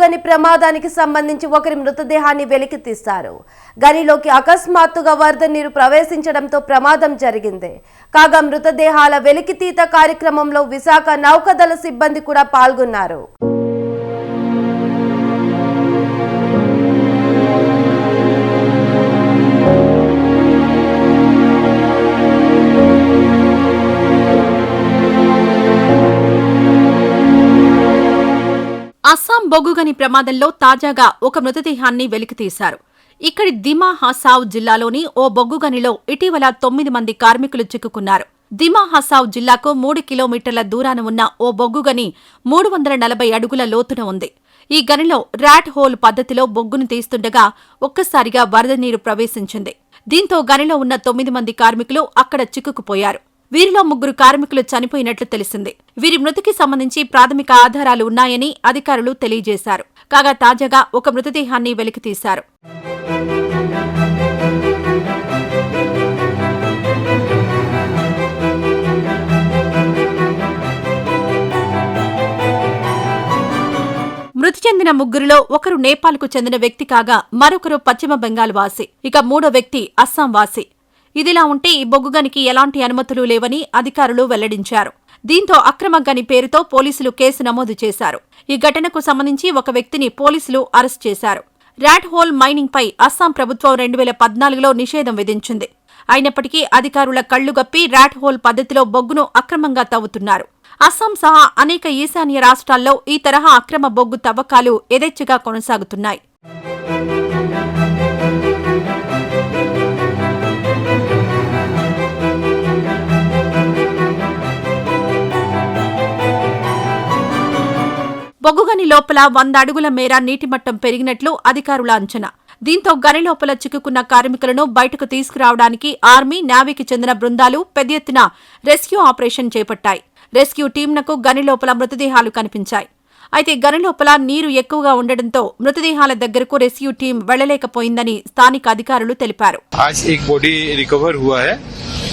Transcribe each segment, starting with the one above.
గని ప్రమాదానికి సంబంధించి ఒకరి మృతదేహాన్ని వెలికి తీశారు. గనిలోకి అకస్మాత్తుగా వరద నీరు ప్రవేశించడంతో ప్రమాదం జరిగింది. కాగా మృతదేహాల వెలికితీత కార్యక్రమంలో విశాఖ నౌకదళ సిబ్బంది కూడా పాల్గొన్నారు. బొగ్గుగని ప్రమాదంలో తాజాగా ఒక మృతదేహాన్ని వెలికితీశారు. ఇక్కడి దిమా హసావ్ జిల్లాలోని ఓ బొగ్గుగనిలో ఇటీవల తొమ్మిది మంది కార్మికులు చిక్కుకున్నారు. దిమా హసావ్ జిల్లాకు మూడు కిలోమీటర్ల దూరాన ఉన్న ఓ బొగ్గుగని మూడు వందల నలభై అడుగుల లోతున ఉంది. ఈ గనిలో ర్యాట్ హోల్ పద్ధతిలో బొగ్గును తీస్తుండగా ఒక్కసారిగా వరద నీరు ప్రవేశించింది. దీంతో గనిలో ఉన్న తొమ్మిది మంది కార్మికులు అక్కడ చిక్కుకుపోయారు. వీరిలో ముగ్గురు కార్మికులు చనిపోయినట్లు తెలిసింది. వీరి మృతికి సంబంధించి ప్రాథమిక ఆధారాలు ఉన్నాయని అధికారులు తెలియజేశారు. కాగా తాజాగా ఒక మృతదేహాన్ని వెలికితీశారు మృతి చెందిన ముగ్గురిలో ఒకరు నేపాల్కు చెందిన వ్యక్తి కాగా మరొకరు పశ్చిమ బెంగాల్ వాసి. ఇక మూడో వ్యక్తి అస్సాం వాసి. ఇదిలా ఉంటే ఈ బొగ్గుగనికి ఎలాంటి అనుమతులు లేవని అధికారులు వెల్లడించారు. దీంతో అక్రమ గని పేరుతో పోలీసులు కేసు నమోదు చేశారు. ఈ ఘటనకు సంబంధించి ఒక వ్యక్తిని పోలీసులు అరెస్ట్ చేశారు. ర్యాట్ హోల్ మైనింగ్ పై అస్సాం ప్రభుత్వం రెండు వేల పద్నాలుగులో నిషేధం విధించింది. అయినప్పటికీ అధికారుల కళ్ళుగప్పి ర్యాట్ హోల్ పద్ధతిలో బొగ్గును అక్రమంగా తవ్వుతున్నారు. అస్సాం సహా అనేక ఈశాన్య రాష్ట్రాల్లో ఈ తరహా అక్రమ బొగ్గు తవ్వకాలు యథేచ్ఛగా కొనసాగుతున్నాయి. బొగ్గుగని లోపల వంద అడుగుల మేర నీటిమట్టం పెరిగినట్లు అధికారుల అంచనా. దీంతో గని లోపల చిక్కుకున్న కార్మికులను బయటకు తీసుకురావడానికి ఆర్మీ నావీకి చెందిన బృందాలు పెద్ద ఎత్తున రెస్క్యూ ఆపరేషన్ చేపట్టాయి. రెస్క్యూ టీంనకు గని లోపల మృతదేహాలు కనిపించాయి. అయితే గని లోపల నీరు ఎక్కువగా ఉండడంతో మృతదేహాల దగ్గరకు రెస్క్యూ టీం వెళ్ళలేకపోయిందని స్థానిక అధికారులు తెలిపారు.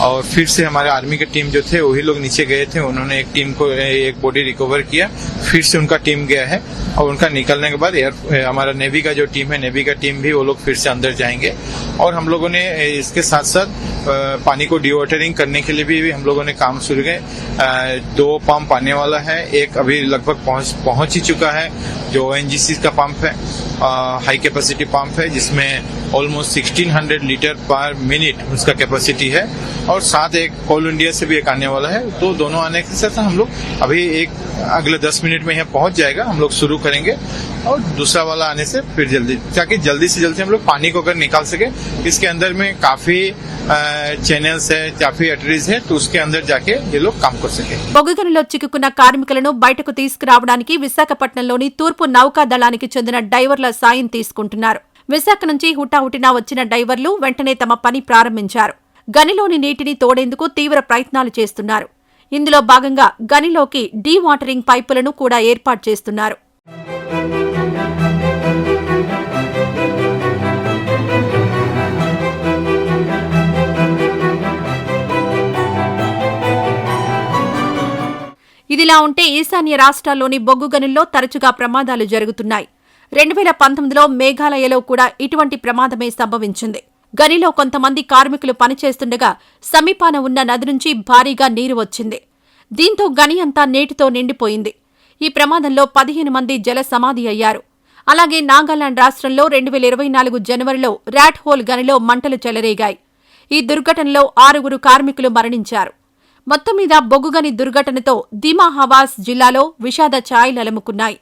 और फिर से हमारे आर्मी के टीम जो थे, वही लोग नीचे गए थे। उन्होंने एक टीम को, एक बॉडी रिकवर किया। फिर से उनका टीम गया है और उनका निकलने के बाद एयर हमारा नेवी का जो टीम है नेवी का टीम भी वो लोग फिर से अंदर जाएँगे। और हम लोगों ने इसके साथ साथ पानी को डिवाटरिंग करने के लिए भी हम लोगों ने काम शुरू अ, दो पंप आने वाला है एक अभी लगभग पहुँच पहुँच ही चुका है जो ओएनजीसी का पंप है। हाई कैपेसिटी पंप है जिसमें ऑलमोस्ट 1600 लीटर पर मिनट उसका कैपेसिटी है। और साथ एक कोल इंडिया से भी एक आने वाला है। तो दोनों आने के साथ हम लोग अभी एक अगले 10 मिनट में यहाँ पहुँच जाएगा हम लोग शुरू करेंगे। और दूसरा वाला आने से फिर जल्दी ताकि जल्दी से जल्दी हम लोग पानी को अगर निकाल सके इसके अंदर में काफी चैनल्स है काफी अटरीज है तो उसके अंदर जाके ये लोग काम कर सके బొగ్గుగనిలో చిక్కుకున్న కార్మికులను బయటకు తీసుకురావడానికి విశాఖపట్నంలోని తూర్పు నౌకా దళానికి చెందిన డైవర్ల సాయం తీసుకుంటున్నారు విశాఖ నుంచి హుటాహుటిన వచ్చిన డైవర్లు వెంటనే తమ పని ప్రారంభించారు గనిలోని నీటిని తోడేందుకు తీవ్ర ప్రయత్నాలు చేస్తున్నారు ఇందులో భాగంగా గనిలోకి డీ వాటరింగ్ పైపులను కూడా ఏర్పాటు చేస్తున్నారు ఇదిలా ఉంటే ఈశాన్య రాష్ట్రాల్లోని బొగ్గు గనుల్లో తరచుగా ప్రమాదాలు జరుగుతున్నాయి. రెండు వేల పంతొమ్మిదిలో మేఘాలయలో కూడా ఇటువంటి ప్రమాదమే సంభవించింది. గనిలో కొంతమంది కార్మికులు పనిచేస్తుండగా సమీపాన ఉన్న నది నుంచి భారీగా నీరు వచ్చింది. దీంతో గని అంతా నీటితో నిండిపోయింది. ఈ ప్రమాదంలో పదిహేను మంది జల సమాధి అయ్యారు. అలాగే నాగాలాండ్ రాష్ట్రంలో రెండు వేల ఇరవై నాలుగు జనవరిలో ర్యాట్ హోల్ గనిలో మంటలు చెలరేగాయి. ఈ దుర్ఘటనలో ఆరుగురు కార్మికులు మరణించారు. మొత్తం మీద బొగ్గుగని దుర్ఘటనతో దిమా హవాస్ జిల్లాలో విషాద ఛాయలు అలముకున్నాయి.